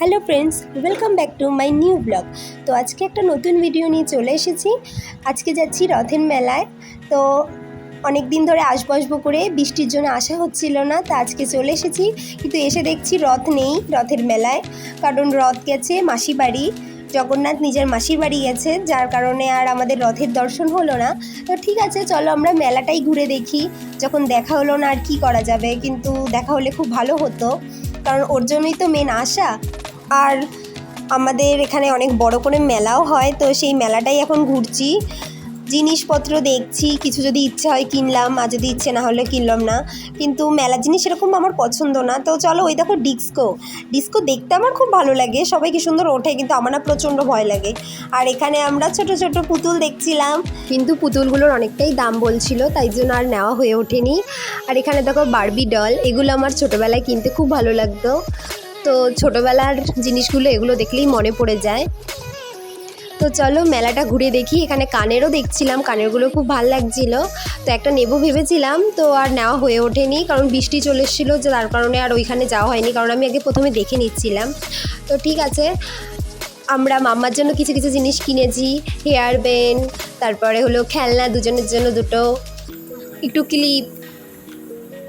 Hello friends, welcome back to my new blog. তো আজকে একটা নতুন ভিডিও নিয়ে চলে এসেছি। আজকে যাচ্ছি রথের মেলায়। তো অনেক দিন ধরে আসব আসব করে বৃষ্টির জন্য আসা হচ্ছিল না, তা আজকে চলে এসেছি। কিন্তু এসে দেখছি রথ নেই রথের মেলায়। কারণ রথ গেছে মাসি বাড়ি। জগন্নাথ নিজের মাসির বাড়ি গেছে, যার কারণে আর আমাদের রথের দর্শন হলো না। তো ঠিক আছে, চলো আমরা মেলাটাই ঘুরে দেখি। যখন দেখা হলো না আর কি করা যাবে, কিন্তু দেখা হলে খুব ভালো হতো। কারণ ওর জন্যই তো মেন আশা আর আমাদের এখানে অনেক বড় করে মেলাও হয়, তো সেই মেলাটাই এখন ঘুরছি। জিনিসপত্র দেখছি, কিছু যদি ইচ্ছে হয় কিনলাম, আর যদি ইচ্ছে না হলে কিনলাম না। কিন্তু মেলা জিনিস এরকম আমার পছন্দ না, তো চলো ওই দেখো ডিস্কো। ডিস্কো দেখতে আমার খুব ভালো লাগে, সবাই কি সুন্দর ওঠে, কিন্তু আমার না প্রচণ্ড ভয় লাগে। আর এখানে আমরা ছোট ছোট পুতুল দেখছিলাম, কিন্তু পুতুলগুলোর অনেকটাই দাম বলছিল, তাই জন্য আর নেওয়া হয়ে ওঠেনি। আর এখানে দেখো বারবি ডল, এগুলো আমার ছোটোবেলায় কিনতে খুব ভালো লাগতো। তো ছোটোবেলার জিনিসগুলো, এগুলো দেখলেই মনে পড়ে যায়। তো চলো মেলাটা ঘুরে দেখি। এখানে কানেরও দেখছিলাম, কানেরগুলো খুব ভালো লাগছিল। তো একটা নেব ভেবেছিলাম, তো আর নেওয়া হয়ে ওঠেনি, কারণ বৃষ্টি চলে এসেছিল যে তার কারণে আর ওইখানে যাওয়া হয়নি, কারণ আমি আগে প্রথমে দেখে নিচ্ছিলাম। তো ঠিক আছে, আমরা মাম্মার জন্য কিছু কিছু জিনিস কিনেছি, হেয়ার ব্যান্ড, তারপরে হলো খেলনা, দুজনের জন্য দুটো, একটু ক্লিপ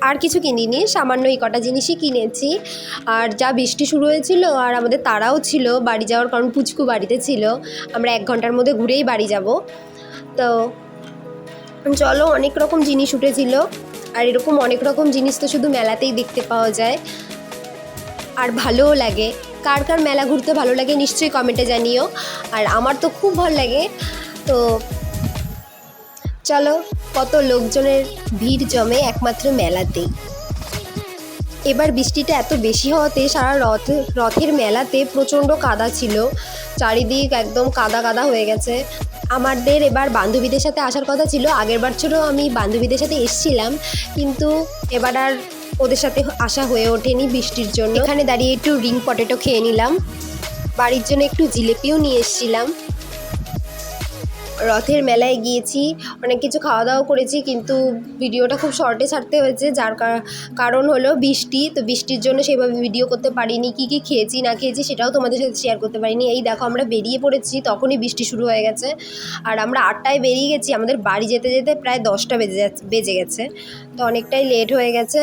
আর কিছু কিনিনি, সামান্য এই কটা জিনিসই কিনেছি। আর যা বৃষ্টি শুরু হয়েছিল আর আমাদের তারাও ছিল, বাড়ি যাওয়ার কারণ পুচকু বাড়িতে ছিল, আমরা এক ঘণ্টার মধ্যে ঘুরেই বাড়ি যাব। তো চলো, অনেক রকম জিনিস উঠেছিল, আর এরকম অনেক রকম জিনিস তো শুধু মেলাতেই দেখতে পাওয়া যায়। আর ভালোও লাগে। কার কার মেলা ঘুরতে ভালো লাগে নিশ্চয়ই কমেন্টে জানিও। আর আমার তো খুব ভালো লাগে, তো চলো। কত লোকজনের ভিড় জমে একমাত্র মেলাতেই। এবার বৃষ্টিটা এত বেশি হওয়াতে সারা রথ, রথের মেলাতে প্রচণ্ড কাদা ছিল। চারিদিক একদম কাদা কাদা হয়ে গেছে। আমাদের এবার বান্ধবীদের সাথে আসার কথা ছিল। আগের বছরও আমি বান্ধবীদের সাথে এসছিলাম, কিন্তু এবার আর ওদের সাথে আসা হয়ে ওঠেনি বৃষ্টির জন্য। এখানে দাঁড়িয়ে একটু রিং পটেটো খেয়ে নিলাম। বাড়ির জন্য একটু জিলেপিও নিয়ে এসছিলাম। রথের মেলায় গিয়েছি, অনেক কিছু খাওয়া দাওয়া করেছি, কিন্তু ভিডিওটা খুব শর্টে ছাড়তে হয়েছে, যার কারণ হলো বৃষ্টি, তো বৃষ্টির জন্য সেভাবে ভিডিও করতে পারিনি, কী কী খেয়েছি, না খেয়েছি সেটাও তোমাদের সাথে শেয়ার করতে পারিনি। এই দেখো আমরা বেরিয়ে পড়েছি, তখনই বৃষ্টি শুরু হয়ে গেছে, আর আমরা আটটায় বেরিয়ে গেছি, আমাদের বাড়ি যেতে যেতে প্রায় দশটা বেজে যাচ্ছে, বেজে গেছে, তো অনেকটাই লেট হয়ে গেছে।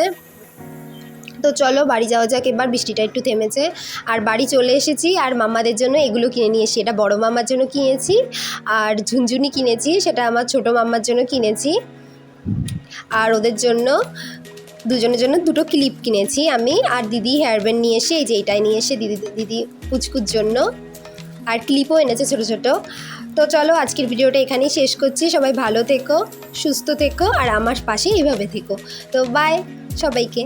তো চলো বাড়ি যাওয়া যাক, এবার বৃষ্টিটা একটু থেমেছে। আর বাড়ি চলে এসেছি আর মামাদের জন্য এগুলো কিনে নিয়ে এসেছি। এটা বড় মামার জন্য কিনেছি আর ঝুনঝুনি কিনেছি, সেটা আমার ছোট মাম্মার জন্য কিনেছি। আর ওদের জন্য, দুজনের জন্য দুটো ক্লিপ কিনেছি আমি আর দিদি হেয়ার ব্যান্ড নিয়ে এসে, এই যে এটাই নিয়ে এসে দিদি দিদি পুচকুর জন্য। আর ক্লিপও এনেছে ছোটো ছোটো। তো চলো আজকের ভিডিওটা এখানেই শেষ করছি। সবাই ভালো থেকো, সুস্থ থেকো, আর আমার পাশে এইভাবে থেকো। তো বাই সবাইকে।